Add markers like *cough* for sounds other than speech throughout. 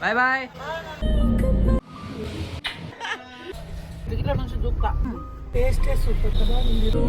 Bye bye టేస్టే super కదా ఉంది hello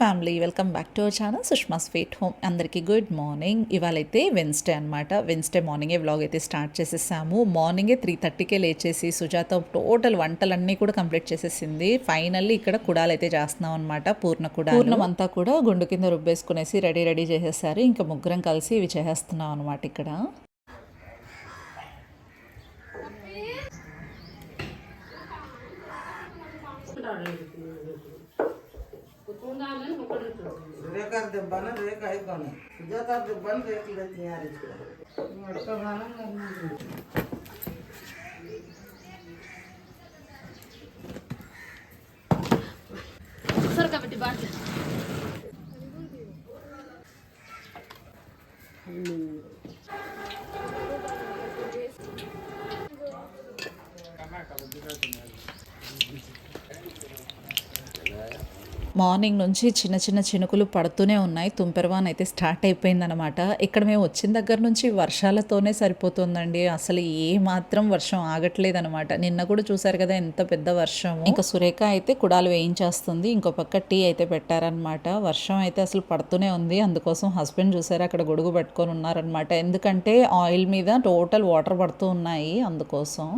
family welcome back to our channel Sushma sweet home అందరికీ good morning ఇవాళైతే వెన్స్డే అనమాట వెన్స్డే మార్నింగే వ్లాగ్ అయితే స్టార్ట్ చేసేసాము. మార్నింగే త్రీ థర్టీకే లేచేసి సుజాత టోటల్ వంటలన్నీ కూడా కంప్లీట్ చేసేసింది. ఫైనల్లీ ఇక్కడ కుడాలు అయితే చేస్తున్నాం అనమాట పూర్ణ కుడా పూర్ణం అంతా కూడా గుండు కింద రుబ్బేసుకునేసి రెడీ రెడీ చేసేసారు. ఇంకా ముగ్గురం కలిసి ఇవి చేసేస్తున్నాం అనమాట ఇక్కడ. ರೇಖಾರ್ ದೆಬ್ಬನ ರೇಖಾ ಐಕೋನೆ ಸುಜಾತಾರ್ ದೆಬ್ಬನ ರೇಖಿದ ಯಾರಿಸ್ಕೊ మార్నింగ్ నుంచి చిన్న చిన్న చినుకులు పడుతూనే ఉన్నాయి. తుంపెరవాన్ అయితే స్టార్ట్ అయిపోయిందనమాట ఇక్కడ మేము వచ్చిన దగ్గర నుంచి వర్షాలతోనే సరిపోతుందండి. అసలు ఏ మాత్రం వర్షం ఆగట్లేదనమాట నిన్న కూడా చూసారు కదా ఎంత పెద్ద వర్షం ఇంకా సురేఖ అయితే కుడాలు వేయించేస్తుంది. ఇంకో పక్క టీ అయితే పెట్టారనమాట వర్షం అయితే అసలు పడుతూనే ఉంది. అందుకోసం హస్బెండ్ చూసారు అక్కడ గొడుగు పెట్టుకొని ఉన్నారనమాట ఎందుకంటే ఆయిల్ మీద టోటల్ వాటర్ పడుతూ ఉన్నాయి. అందుకోసం.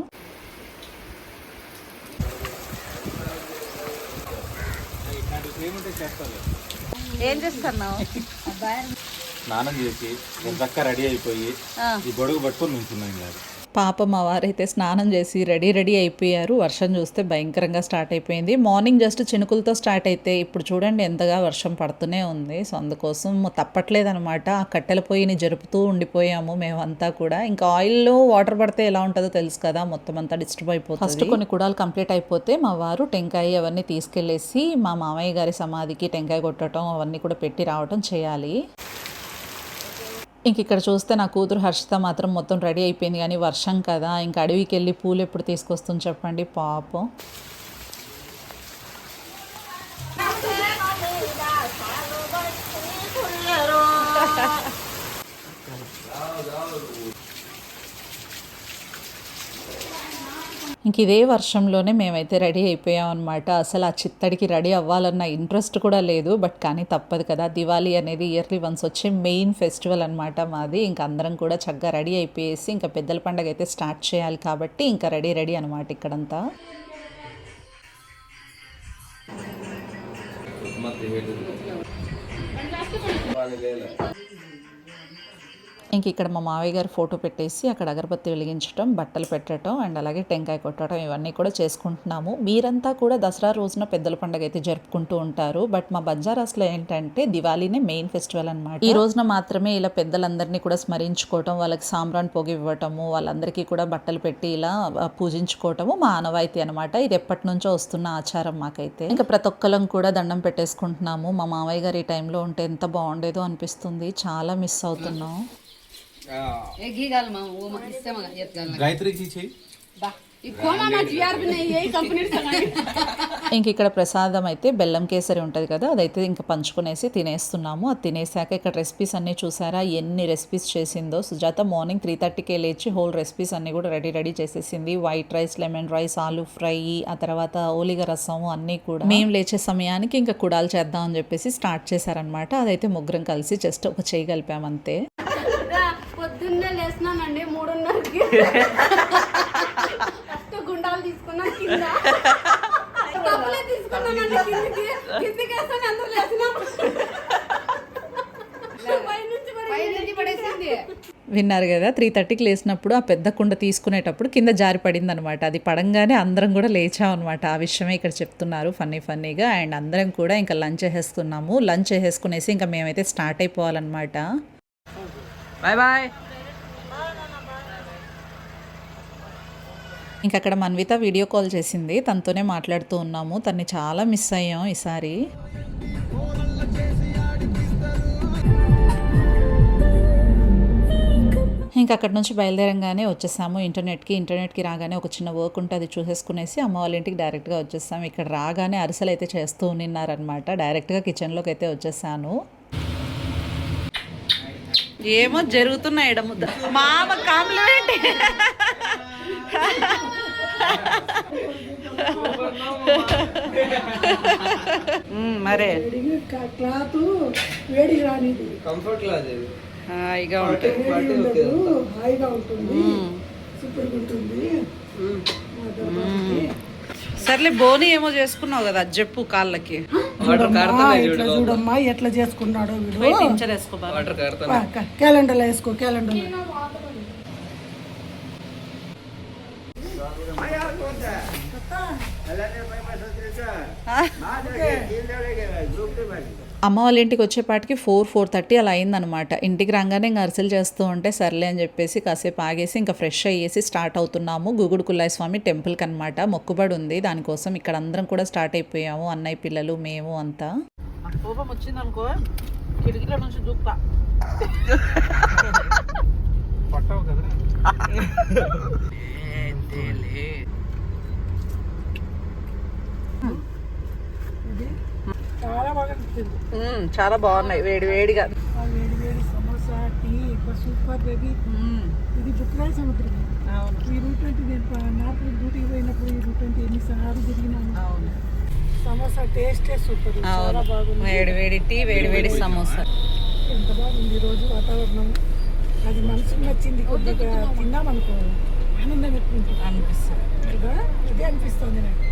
ఏం చేస్తున్నావు? స్నానం చేసి ఒక చక్క రెడీ అయిపోయి ఈ గొడుగు పట్టుకొని నుంచున్నాం కాదు పాప మా వారైతే స్నానం చేసి రెడీ రెడీ అయిపోయారు. వర్షం చూస్తే భయంకరంగా స్టార్ట్ అయిపోయింది. మార్నింగ్ జస్ట్ చినుకులతో స్టార్ట్ అయితే ఇప్పుడు చూడండి ఎంతగా వర్షం పడుతూనే ఉంది. సో అందుకోసం తప్పట్లేదనమాట. ఆ కట్టెల పొయ్యిని జరుపుతూ ఉండిపోయాము మేమంతా కూడా. ఇంకా ఆయిల్లో వాటర్ పడితే ఎలా ఉంటుందో తెలుసు కదా మొత్తం అంతా డిస్టర్బ్ అయిపోతుంది. ఫస్ట్ కొన్ని కుడాలు కంప్లీట్ అయిపోతే మా వారు టెంకాయ అవన్నీ తీసుకెళ్ళేసి మా మామయ్య గారి సమాధికి టెంకాయ కొట్టడం అవన్నీ కూడా పెట్టి రావటం చేయాలి. ఇంక ఇక్కడ చూస్తే నా కూతురు హర్షిత మాత్రం మొత్తం రెడీ అయిపోయింది కానీ వర్షం కదా ఇంకా అడవికి వెళ్ళి పూలు ఎప్పుడు తీసుకొస్తుంది చెప్పండి పాపం. ఇంక ఇదే వర్షంలోనే మేమైతే రెడీ అయిపోయాం అనమాట అసలు ఆ చిత్తడికి రెడీ అవ్వాలన్న ఇంట్రెస్ట్ కూడా లేదు. బట్ కానీ తప్పదు కదా. దివాళీ అనేది ఇయర్లీ వన్స్ వచ్చే మెయిన్ ఫెస్టివల్ అనమాట మాది. ఇంకా అందరం కూడా చక్కగా రెడీ అయిపోయేసి ఇంకా పెద్దల పండగ అయితే స్టార్ట్ చేయాలి కాబట్టి ఇంకా రెడీ రెడీ అనమాట ఇక్కడంతా. ఇంక ఇక్కడ మా మావయ్య గారు ఫోటో పెట్టేసి అక్కడ అగరబత్తి వెలిగించడం బట్టలు పెట్టడం అండ్ అలాగే టెంకాయ కొట్టడం ఇవన్నీ కూడా చేసుకుంటున్నాము. మీరంతా కూడా దసరా రోజున పెద్దల పండుగ అయితే జరుపుకుంటూ ఉంటారు. బట్ మా బంజారాస్లో ఏంటంటే దివాళీనే మెయిన్ ఫెస్టివల్ అనమాట ఈ రోజున మాత్రమే ఇలా పెద్దలందరినీ కూడా స్మరించుకోవటం వాళ్ళకి సాంబ్రాన్ పొగి ఇవ్వటము వాళ్ళందరికీ కూడా బట్టలు పెట్టి ఇలా పూజించుకోవటము మా ఆనవాయితీ అనమాట ఇది ఎప్పటి నుంచో వస్తున్న ఆచారం మాకైతే. ఇంకా ప్రతి ఒక్కరం కూడా దండం పెట్టేసుకుంటున్నాము. మా మావయ్య గారు ఈ టైంలో ఉంటే ఎంత బాగుండేదో అనిపిస్తుంది. చాలా మిస్ అవుతున్నాం. ये घी घाल मग वो मग इससे मग येत घाल గాయత్రికి చెయ్యి बा ये कोमा माझी यार भी नाही यही कंपनी सगळी ఇంక ఇక్కడ ప్రసాదం అయితే బెల్లం కేసరి ఉంటుంది కదా అదైతే ఇంకా పంచుకునేసి తినేస్తున్నాము అది తినేసాక ఇక్కడ రెసిపీస్ అన్నీ చూసారా ఎన్ని రెసిపీస్ చేసిందో సుజాత మార్నింగ్ త్రీ థర్టీకే లేచి హోల్ రెసిపీస్ అన్నీ కూడా రెడీ రెడీ చేసేసింది white rice lemon rice aloo fry ఆ తర్వాత ఓలిగ రసం అన్నీ కూడా మేము లేచే సమయానికి ఇంకా కుడాలు చేద్దాం అని చెప్పేసి స్టార్ట్ చేశారనమాట అదైతే ముగ్గురం కలిసి జస్ట్ ఒక చేయి కలిపామంతే పొద్దున్నే లేసినానండి మూడున్నరకి. ఫస్ట్ గుండాలు తీసుకున్నాం కింద. కప్పులే తీసుకున్నానండి కిందికి. కిందికి వేస్తాను అందరూ లేచినాం. పైనుంచి పై నుంచి పడేసింది. విన్నారు కదా త్రీ థర్టీకి లేసినప్పుడు ఆ పెద్ద కుండ తీసుకునేటప్పుడు కింద జారి పడింది అనమాట అది పడంగానే అందరం కూడా లేచాం అనమాట ఆ విషయమే ఇక్కడ చెప్తున్నారు ఫన్నీ ఫన్నీగా అండ్ అందరం కూడా ఇంకా లంచ్ చేసేస్తున్నాము లంచ్ చేసేసుకునేసి ఇంకా మేమైతే స్టార్ట్ అయిపోవాలన్నమాట. బాయ్ బాయ్ ఇంకా అక్కడ మన్విత వీడియో కాల్ చేసింది. తనతోనే మాట్లాడుతూ ఉన్నాము. తన్ని చాలా మిస్ అయ్యాం ఈసారి. ఇంకా అక్కడ నుంచి బయలుదేరంగానే వచ్చేసాము. ఇంటర్నెట్కి ఇంటర్నెట్కి రాగానే ఒక చిన్న వర్క్ ఉంటే అది చూసేసుకునేసి అమ్మ వాళ్ళ ఇంటికి డైరెక్ట్గా వచ్చేసాము. ఇక్కడ రాగానే అరిసెలు అయితే చేస్తూ ఉన్నారనమాట డైరెక్ట్గా కిచెన్లోకి అయితే వచ్చేసాను. ఏమో జరుగుతున్నాయి మామ కాంప్లిమెంట్ *laughs* మరే. క్లాత్ వేడి రానిది హాయిగా వేడి ఉండదు హాయిగా ఉంటుంది సూపర్గా ఉంటుంది. దర్బార్కి. సర్లే బోని ఏమో చేసుకున్నావు కదా చెప్పు కాళ్ళకి. చూడమ్మా, ఎట్లా చేసుకున్నాడో వీడు. క్యాలెండర్లో వేసుకో క్యాలెండర్లో. అమ్మ వాళ్ళ ఇంటికి వచ్చేపాటికి ఫోర్ ఫోర్ థర్టీ అలా అయిందనమాట ఇంటికి రాగానే ఇంకా అరిసెలు చేస్తూ ఉంటే సర్లే అని చెప్పేసి కాసేపు ఆగేసి ఇంకా ఫ్రెష్ అయ్యేసి స్టార్ట్ అవుతున్నాము. గుగుడు కుల్లాయి స్వామి టెంపుల్కి అనమాట మొక్కుబడి ఉంది. దానికోసం ఇక్కడ అందరం కూడా స్టార్ట్ అయిపోయాము. అన్నయ్య పిల్లలు మేము అంతా. కోపం వచ్చిందనుకో కిటికీల నుంచి దూక్తా. పట్టవు కదా చాలా బాగా చాలా బాగున్నాయి. వేడి వేడిగా. వేడి వేడి సమోసా టీ సూపర్ బేబీ ఇది బుక్రాయి సముద్రం ఈ రూట్ ట్వంటీ నేను నాకు డ్యూటీకి పోయినప్పుడు ఈ రూట్ ట్వంటీ ఎన్నిసార్లు తిరిగినాను సమోసా టేస్టే సూపర్ చాలా బాగుంది వేడి వేడి టీ వేడి వేడి సమోసా. ఎంత బాగుంది ఈరోజు రోజు వాతావరణం అది మనసుకు నచ్చింది కొద్దిగా తిన్నామనుకో ఆనందం ఎక్కువ అనిపిస్తుంది కదా అనిపిస్తుంది నాకు.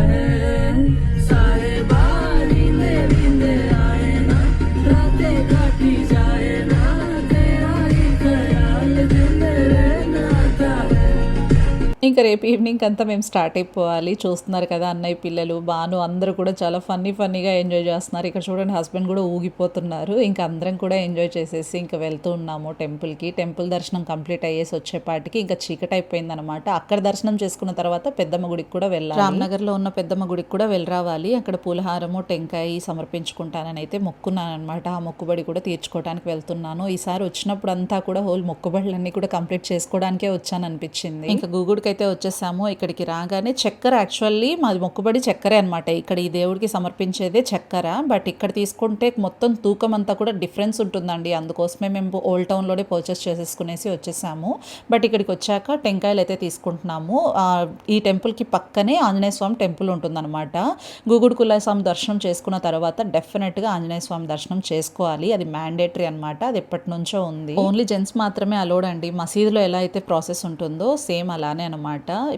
ఇంకా రేపు ఈవినింగ్ అంతా మేము స్టార్ట్ అయిపోవాలి. చూస్తున్నారు కదా అన్నయ్య పిల్లలు బాను అందరూ కూడా చాలా ఫన్నీ ఫన్నీగా ఎంజాయ్ చేస్తున్నారు. ఇక్కడ చూడండి హస్బెండ్ కూడా ఊగిపోతున్నారు. ఇంకా అందరం కూడా ఎంజాయ్ చేసేసి ఇంకా వెళ్తూ ఉన్నాము టెంపుల్కి టెంపుల్ దర్శనం కంప్లీట్ అయ్యేసి వచ్చేపాటికి ఇంకా చీకటి అయిపోయింది అనమాట అక్కడ దర్శనం చేసుకున్న తర్వాత పెద్దమ్మ గుడికి కూడా వెళ్ళాలి. రామ్నగర్లో ఉన్న పెద్దమ్మ గుడికి కూడా వెళ్ళి రావాలి అక్కడ పూలహారము టెంకాయ సమర్పించుకుంటానని అయితే మొక్కున్నాను అనమాట ఆ మొక్కుబడి కూడా తీర్చుకోవడానికి వెళ్తున్నాను. ఈసారి వచ్చినప్పుడు అంతా కూడా హోల్ మొక్కుబడులన్నీ కూడా కంప్లీట్ చేసుకోవడానికే వచ్చాను అనిపించింది ఇంకా గూగుడికి అయితే వచ్చేసాము ఇక్కడికి రాగానే చక్కెర యాక్చువల్లీ మాది మొక్కుబడి చక్కెరే అనమాట ఇక్కడ ఈ దేవుడికి సమర్పించేదే చక్కెర బట్ ఇక్కడ తీసుకుంటే మొత్తం తూకం అంతా కూడా డిఫరెన్స్ ఉంటుందండి. అందుకోసమే మేము ఓల్డ్ టౌన్లోనే పర్చేస్ చేసేసుకునేసి వచ్చేసాము. బట్ ఇక్కడికి వచ్చాక టెంకాయలు అయితే తీసుకుంటున్నాము. ఈ టెంపుల్కి పక్కనే ఆంజనేయ స్వామి టెంపుల్ ఉంటుందన్నమాట. గూగుడు కుల్లాయ స్వామి దర్శనం చేసుకున్న తర్వాత డెఫినెట్గా ఆంజనేయ స్వామి దర్శనం చేసుకోవాలి. అది మ్యాండేటరీ అనమాట అది ఎప్పటి నుంచో ఉంది. ఓన్లీ జెంట్స్ మాత్రమే అలోడ్ అండి. మసీదులో ఎలా అయితే ప్రాసెస్ ఉంటుందో సేమ్ అలానే అనమాట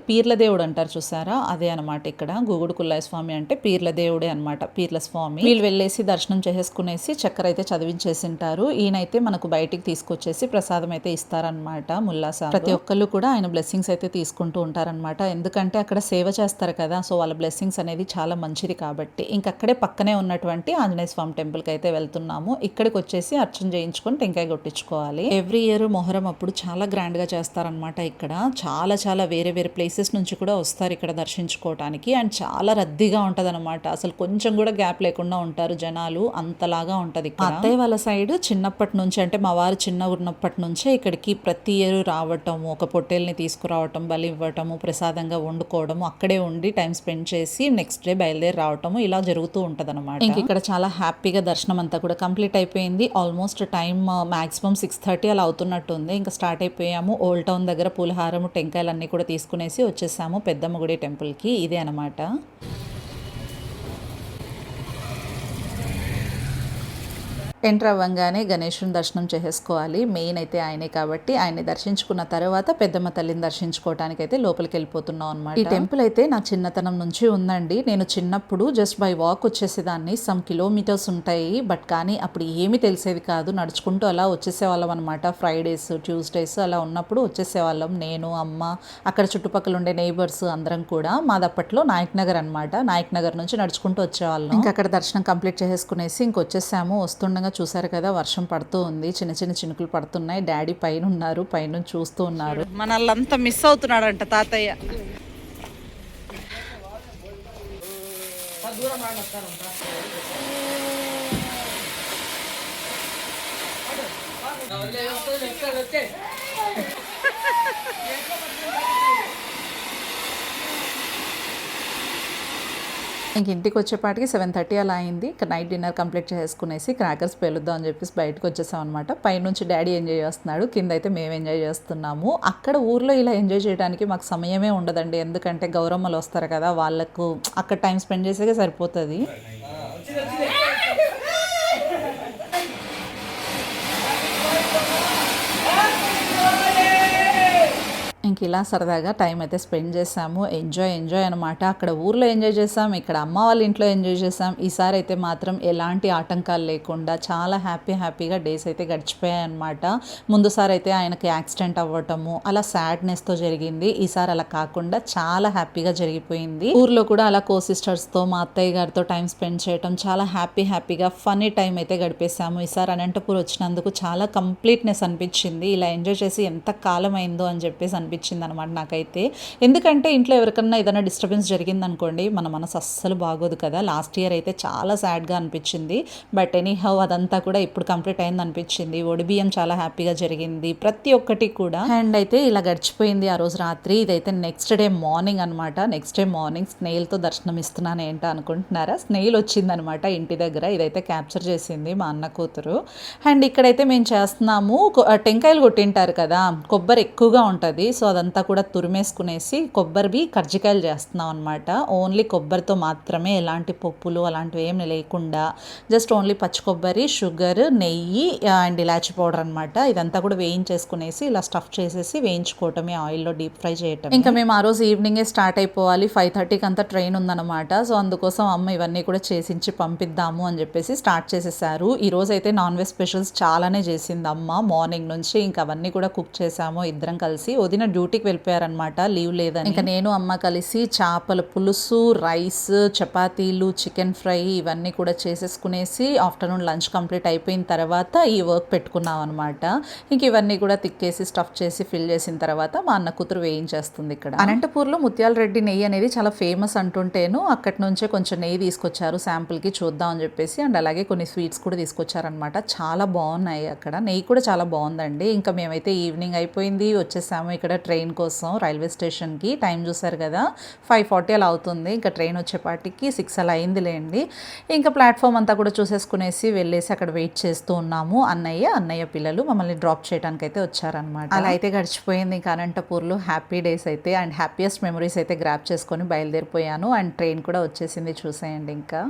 పీర్ల దేవుడు అంటారు చూసారా? అదే అనమాట ఇక్కడ. గూగుడు కుల్లాయ స్వామి అంటే పీర్ల దేవుడే అనమాట. పీర్ల స్వామి. వీళ్ళు వెళ్ళేసి దర్శనం చేసేసుకునేసి చక్కెర అయితే చదివించేసింటారు. ఈయనైతే మనకు బయటికి తీసుకొచ్చేసి ప్రసాదం అయితే ఇస్తారనమాట ముల్లా సార్. ప్రతి ఒక్కళ్ళు కూడా ఆయన బ్లెస్సింగ్స్ అయితే తీసుకుంటూ ఉంటారనమాట. ఎందుకంటే అక్కడ సేవ చేస్తారు కదా సో వాళ్ళ బ్లెస్సింగ్స్ అనేది చాలా మంచిది కాబట్టి. ఇంకక్కడే పక్కనే ఉన్నటువంటి ఆంజనేయ స్వామి టెంపుల్కి అయితే వెళ్తున్నాము. ఇక్కడికి వచ్చేసి అర్చన చేయించుకొని టెంకాయ కొట్టించుకోవాలి. ఎవ్రీ ఇయర్ మొహరం అప్పుడు చాలా గ్రాండ్గా చేస్తారనమాట ఇక్కడ. చాలా చాలా వేరే వేరే ప్లేసెస్ నుంచి కూడా వస్తారు ఇక్కడ దర్శించుకోవటానికి. అండ్ చాలా రద్దీగా ఉంటది అసలు కొంచెం కూడా గ్యాప్ లేకుండా ఉంటారు జనాలు. అంతలాగా ఉంటది ఇక్కడ. అత్తయ్య వాళ్ళ సైడ్ చిన్నప్పటి నుంచి అంటే మా వారు చిన్న ఉన్నప్పటి నుంచే ఇక్కడికి ప్రతి ఇయర్ రావటము ఒక పొట్టేల్ని తీసుకురావటం బలి ఇవ్వటము ప్రసాదంగా వండుకోవడము అక్కడే ఉండి టైం స్పెండ్ చేసి నెక్స్ట్ డే బయలుదేరి రావటము ఇలా జరుగుతూ ఉంటది అనమాట ఇంక ఇక్కడ చాలా హ్యాపీగా దర్శనం అంతా కూడా కంప్లీట్ అయిపోయింది. Almost time maximum six thirty అలా అవుతున్నట్టుంది. ఇంకా స్టార్ట్ అయిపోయాము. ఓల్డ్ టౌన్ దగ్గర పులిహారము టెంకాయలు అన్నీ కూడా తీసుకునేసి వచ్చేసాము పెద్దమ్మ గుడి టెంపుల్కి. ఇదే అనమాట ఎంటర్ అవ్వంగానే గణేషుని దర్శనం చేసేసుకోవాలి మెయిన్ అయితే ఆయనే కాబట్టి ఆయన్ని దర్శించుకున్న తర్వాత పెద్దమ్మ తల్లిని దర్శించుకోవడానికి అయితే లోపలికి వెళ్ళిపోతున్నాం అనమాట ఈ టెంపుల్ అయితే నా చిన్నతనం నుంచి ఉందండి. నేను చిన్నప్పుడు జస్ట్ బై వాక్ వచ్చేసేదాన్ని. సమ్ కిలోమీటర్స్ ఉంటాయి. బట్ కానీ అప్పుడు ఏమీ తెలిసేది కాదు. నడుచుకుంటూ అలా వచ్చేసేవాళ్ళం అనమాట ఫ్రైడేస్ ట్యూస్డేస్ అలా ఉన్నప్పుడు వచ్చేసేవాళ్ళం. నేను అమ్మ అక్కడ చుట్టుపక్కల ఉండే నైబర్స్ అందరం కూడా. మాది అప్పట్లో నాయక్ నగర్ అనమాట నాయక్ నగర్ నుంచి నడుచుకుంటూ వచ్చేవాళ్ళం. ఇంకా అక్కడ దర్శనం కంప్లీట్ చేసేసుకునేసి ఇంకొచ్చేసాము. వస్తుండగా చూసారు కదా వర్షం పడుతూ ఉంది. చిన్న చిన్న చినుకులు పడుతున్నాయి. డాడీ పైన ఉన్నారు పైన చూస్తూ ఉన్నారు. మనల్లంతా మిస్ అవుతున్నాడంట తాతయ్య. ఇంక ఇంటికి వచ్చేపాటికి సెవెన్ థర్టీ అలా అయింది. ఇక నైట్ డిన్నర్ కంప్లీట్ చేసుకునేసి క్రాకర్స్ పేలుద్దాం అని చెప్పేసి బయటకు వచ్చేసాం అనమాట పైనుంచి డాడీ ఎంజాయ్ చేస్తున్నాడు. కింద అయితే మేము ఎంజాయ్ చేస్తున్నాము. అక్కడ ఊర్లో ఇలా ఎంజాయ్ చేయడానికి మాకు సమయమే ఉండదండి. ఎందుకంటే గౌరమ్మలు వస్తారు కదా వాళ్ళకు అక్కడ టైం స్పెండ్ చేసేకే సరిపోతుంది. ఇంక ఇలా సరదాగా టైం అయితే స్పెండ్ చేసాము ఎంజాయ్ ఎంజాయ్ అనమాట అక్కడ ఊర్లో ఎంజాయ్ చేసాం ఇక్కడ అమ్మ వాళ్ళ ఇంట్లో ఎంజాయ్ చేసాం ఈసారి అయితే మాత్రం ఎలాంటి ఆటంకాలు లేకుండా చాలా హ్యాపీ హ్యాపీగా డేస్ అయితే గడిచిపోయాయి అనమాట ముందుసారి అయితే ఆయనకి యాక్సిడెంట్ అవ్వటము అలా సాడ్నెస్తో జరిగింది. ఈసారి అలా కాకుండా చాలా హ్యాపీగా జరిగిపోయింది. ఊర్లో కూడా అలా కో సిస్టర్స్తో మా అత్తయ్య గారితో టైం స్పెండ్ చేయటం చాలా హ్యాపీ హ్యాపీగా ఫనీ టైం అయితే గడిపేశాము. ఈసారి అనంతపూర్ వచ్చినందుకు చాలా కంప్లీట్నెస్ అనిపించింది. ఇలా ఎంజాయ్ చేసి ఎంత కాలం అయిందో అని చెప్పేసి అనిపించింది. అనమాట నాకైతే. ఎందుకంటే ఇంట్లో ఎవరికన్నా ఏదైనా డిస్టర్బెన్స్ జరిగింది అనుకోండి మన మనసు అస్సలు బాగోదు కదా. లాస్ట్ ఇయర్ అయితే చాలా సాడ్గా అనిపించింది. బట్ ఎనీ హౌ అదంతా కూడా ఇప్పుడు కంప్లీట్ అయింది అనిపించింది. ఒడిబియం చాలా హ్యాపీగా జరిగింది. ప్రతి ఒక్కటి కూడా. అండ్ అయితే ఇలా గడిచిపోయింది ఆ రోజు రాత్రి. ఇదైతే నెక్స్ట్ డే మార్నింగ్ అనమాట నెక్స్ట్ డే మార్నింగ్ స్నేహిల్తో దర్శనం ఇస్తున్నాను ఏంటో అనుకుంటున్నారా? స్నేహిల్ వచ్చిందనమాట ఇంటి దగ్గర. ఇదైతే క్యాప్చర్ చేసింది మా అన్న కూతురు. అండ్ ఇక్కడైతే మేము చేస్తున్నాము. టెంకాయలు కొట్టింటారు కదా. కొబ్బరి ఎక్కువగా ఉంటుంది. సో అదంతా కూడా తురిమేసుకునేసి కొబ్బరివి కర్జికాయలు చేస్తున్నాం అనమాట ఓన్లీ కొబ్బరితో మాత్రమే ఎలాంటి పప్పులు అలాంటివి ఏమి లేకుండా జస్ట్ ఓన్లీ పచ్చి కొబ్బరి షుగర్ నెయ్యి అండ్ ఇలాచి పౌడర్ అనమాట ఇదంతా కూడా వేయించేసుకునేసి ఇలా స్టఫ్ చేసేసి వేయించుకోవటమే ఆయిల్లో డీప్ ఫ్రై చేయటం ఇంకా మేము ఆ రోజు ఈవినింగే స్టార్ట్ అయిపోవాలి. ఫైవ్ థర్టీకి అంతా ట్రైన్ ఉందన్నమాట. సో అందుకోసం అమ్మ ఇవన్నీ కూడా చేసించి పంపిద్దాము అని చెప్పేసి స్టార్ట్ చేసేసారు. ఈరోజు అయితే నాన్ వెజ్ స్పెషల్స్ చాలానే చేసింది అమ్మ. మార్నింగ్ నుంచి ఇంకా అవన్నీ కూడా కుక్ చేసాము. ఇద్దరం కలిసి వదిన డ్యూటీకి వెళ్ళిపోయారనమాట లీవ్ లేదని. ఇంకా నేను అమ్మ కలిసి చేపల పులుసు రైస్ చపాతీలు చికెన్ ఫ్రై ఇవన్నీ కూడా చేసేసుకునేసి ఆఫ్టర్నూన్ లంచ్ కంప్లీట్ అయిపోయిన తర్వాత ఈ వర్క్ పెట్టుకున్నాం అనమాట ఇంక ఇవన్నీ కూడా తిక్కేసి స్టఫ్ చేసి ఫిల్ చేసిన తర్వాత మా అన్న కూతురు వేయించేస్తుంది ఇక్కడ. అనంతపూర్లో ముత్యాల రెడ్డి నెయ్యి అనేది చాలా ఫేమస్ అంటుంటేను అక్కడి నుంచే కొంచెం నెయ్యి తీసుకొచ్చారు శాంపుల్కి చూద్దాం అని చెప్పేసి. అండ్ అలాగే కొన్ని స్వీట్స్ కూడా తీసుకొచ్చారనమాట చాలా బాగున్నాయి అక్కడ. నెయ్యి కూడా చాలా బాగుందండి. ఇంకా మేమైతే ఈవినింగ్ అయిపోయింది వచ్చేసాము ఇక్కడ ట్రైన్ కోసం రైల్వే స్టేషన్కి. టైం చూసారు కదా ఫైవ్ ఫార్టీ అలా అవుతుంది. ఇంకా ట్రైన్ వచ్చేపాటికి సిక్స్ అలా అయిందిలేండి. ఇంకా ప్లాట్ఫామ్ అంతా కూడా చూసేసుకునేసి వెళ్ళేసి అక్కడ వెయిట్ చేస్తూ ఉన్నాము. అన్నయ్య అన్నయ్య పిల్లలు మమ్మల్ని డ్రాప్ చేయడానికి అయితే వచ్చారనమాట అలా అయితే గడిచిపోయింది. ఇంకా అనంతపూర్లో హ్యాపీ డేస్ అయితే అండ్ హ్యాపీయెస్ట్ మెమరీస్ అయితే గ్రాప్ చేసుకొని బయలుదేరిపోయాను. అండ్ ట్రైన్ కూడా వచ్చేసింది చూసేయండి ఇంకా.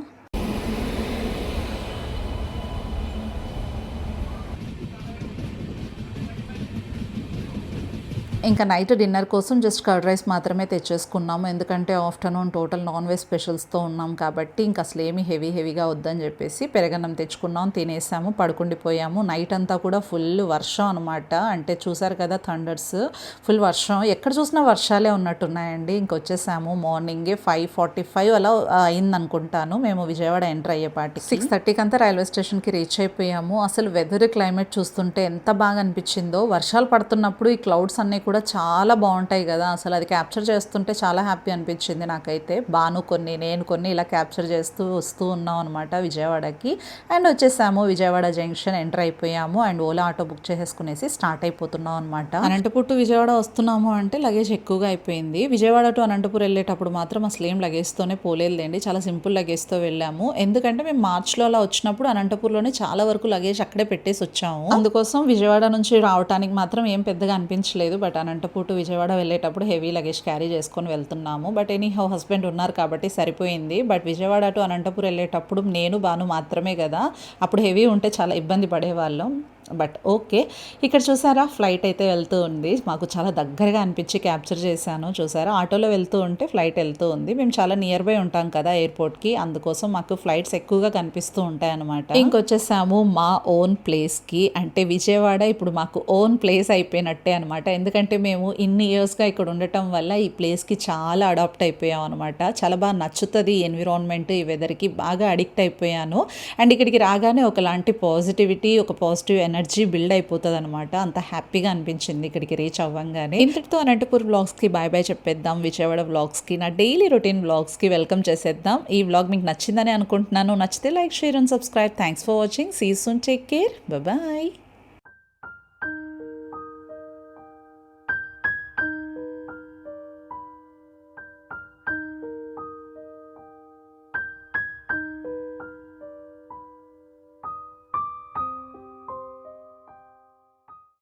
ఇంకా నైట్ డిన్నర్ కోసం జస్ట్ కర్డ్ రైస్ మాత్రమే తెచ్చేసుకున్నాము. ఎందుకంటే ఆఫ్టర్నూన్ టోటల్ నాన్ వెజ్ స్పెషల్స్తో ఉన్నాం కాబట్టి ఇంకా అసలు ఏమి హెవీ హెవీగా వద్దని చెప్పేసి పెరగన్నం తెచ్చుకున్నాం తినేసాము పడుకుండిపోయాము. నైట్ అంతా కూడా ఫుల్ వర్షం అనమాట అంటే చూసారు కదా థండర్స్ ఫుల్ వర్షం. ఎక్కడ చూసినా వర్షాలే ఉన్నట్టున్నాయండి. ఇంకొచ్చేసాము మార్నింగే ఫైవ్ ఫార్టీ ఫైవ్ అలా అయిందనుకుంటాను. మేము విజయవాడ ఎంటర్ అయ్యేపాటి సిక్స్ థర్టీకి అంతా రైల్వే స్టేషన్కి రీచ్ అయిపోయాము. అసలు వెదర్ క్లైమేట్ చూస్తుంటే ఎంత బాగా అనిపించిందో. వర్షాలు పడుతున్నప్పుడు ఈ క్లౌడ్స్ అన్నీ కూడా కూడా చాలా బాగుంటాయి కదా. అసలు అది క్యాప్చర్ చేస్తుంటే చాలా హ్యాపీ అనిపించింది నాకైతే. బాను కొన్ని నేను కొన్ని ఇలా క్యాప్చర్ చేస్తూ వస్తూ ఉన్నాం అనమాట విజయవాడకి. అండ్ వచ్చేసాము విజయవాడ జంక్షన్ ఎంటర్ అయిపోయాము. అండ్ ఓలా ఆటో బుక్ చేసేసుకునేసి స్టార్ట్ అయిపోతున్నాం అనమాట అనంతపూర్ టు విజయవాడ వస్తున్నాము అంటే లగేజ్ ఎక్కువగా అయిపోయింది. విజయవాడ టు అనంతపూర్ వెళ్ళేటప్పుడు మాత్రం అసలు ఏం లగేజ్తోనే పోలేదులేండి. చాలా సింపుల్ లగేజ్తో వెళ్ళాము. ఎందుకంటే మేము మార్చ్లో అలా వచ్చినప్పుడు అనంతపూర్లోనే చాలా వరకు లగేజ్ అక్కడే పెట్టేసి వచ్చాము. అందుకోసం విజయవాడ నుంచి రావడానికి మాత్రం ఏం పెద్దగా అనిపించలేదు. బట్ అనంతపూర్ టు విజయవాడ వెళ్ళేటప్పుడు హెవీ లగేజ్ క్యారీ చేసుకొని వెళ్తున్నాము. బట్ ఎనీ హౌ హస్బెండ్ ఉన్నారు కాబట్టి సరిపోయింది. బట్ విజయవాడ టు అనంతపూర్ వెళ్ళేటప్పుడు నేను బాను మాత్రమే కదా. అప్పుడు హెవీ ఉంటే చాలా ఇబ్బంది పడేవాళ్ళం. But okay. ఇక్కడ చూసారా ఫ్లైట్ అయితే వెళ్తూ ఉంది. మాకు చాలా దగ్గరగా అనిపించి క్యాప్చర్ చేశాను. చూసారా ఆటోలో వెళ్తూ ఉంటే ఫ్లైట్ వెళ్తూ ఉంది. మేము చాలా నియర్ బై ఉంటాం కదా ఎయిర్పోర్ట్కి. అందుకోసం మాకు ఫ్లైట్స్ ఎక్కువగా కనిపిస్తూ ఉంటాయి అనమాట ఇంకొచ్చేసాము మా ఓన్ ప్లేస్కి. అంటే విజయవాడ ఇప్పుడు మాకు ఓన్ ప్లేస్ అయిపోయినట్టే అనమాట ఎందుకంటే మేము ఇన్ని ఇయర్స్గా ఇక్కడ ఉండటం వల్ల ఈ ప్లేస్కి చాలా అడాప్ట్ అయిపోయాం అనమాట చాలా బాగా నచ్చుతుంది ఈ ఎన్విరాన్మెంట్ ఈ వెదర్కి బాగా అడిక్ట్ అయిపోయాను. అండ్ ఇక్కడికి రాగానే ఒకలాంటి పాజిటివిటీ ఒక పాజిటివ్ ఎనర్జీ బిల్డ్ అయిపోతుంది అనమాట అంత హ్యాపీగా అనిపించింది ఇక్కడికి రీచ్ అవ్వంగానే. ఇంతటితో అనంతపూర్ వ్లాగ్స్కి బాయ్ బాయ్ చెప్పేద్దాం. విజయవాడ వ్లాగ్స్కి నా డైలీ రొటీన్ వ్లాగ్స్కి వెల్కమ్ చేసేద్దాం. ఈ వ్లాగ్ మీకు నచ్చిందని అనుకుంటున్నాను. నచ్చితే like share and subscribe. Thanks for watching see soon take care bye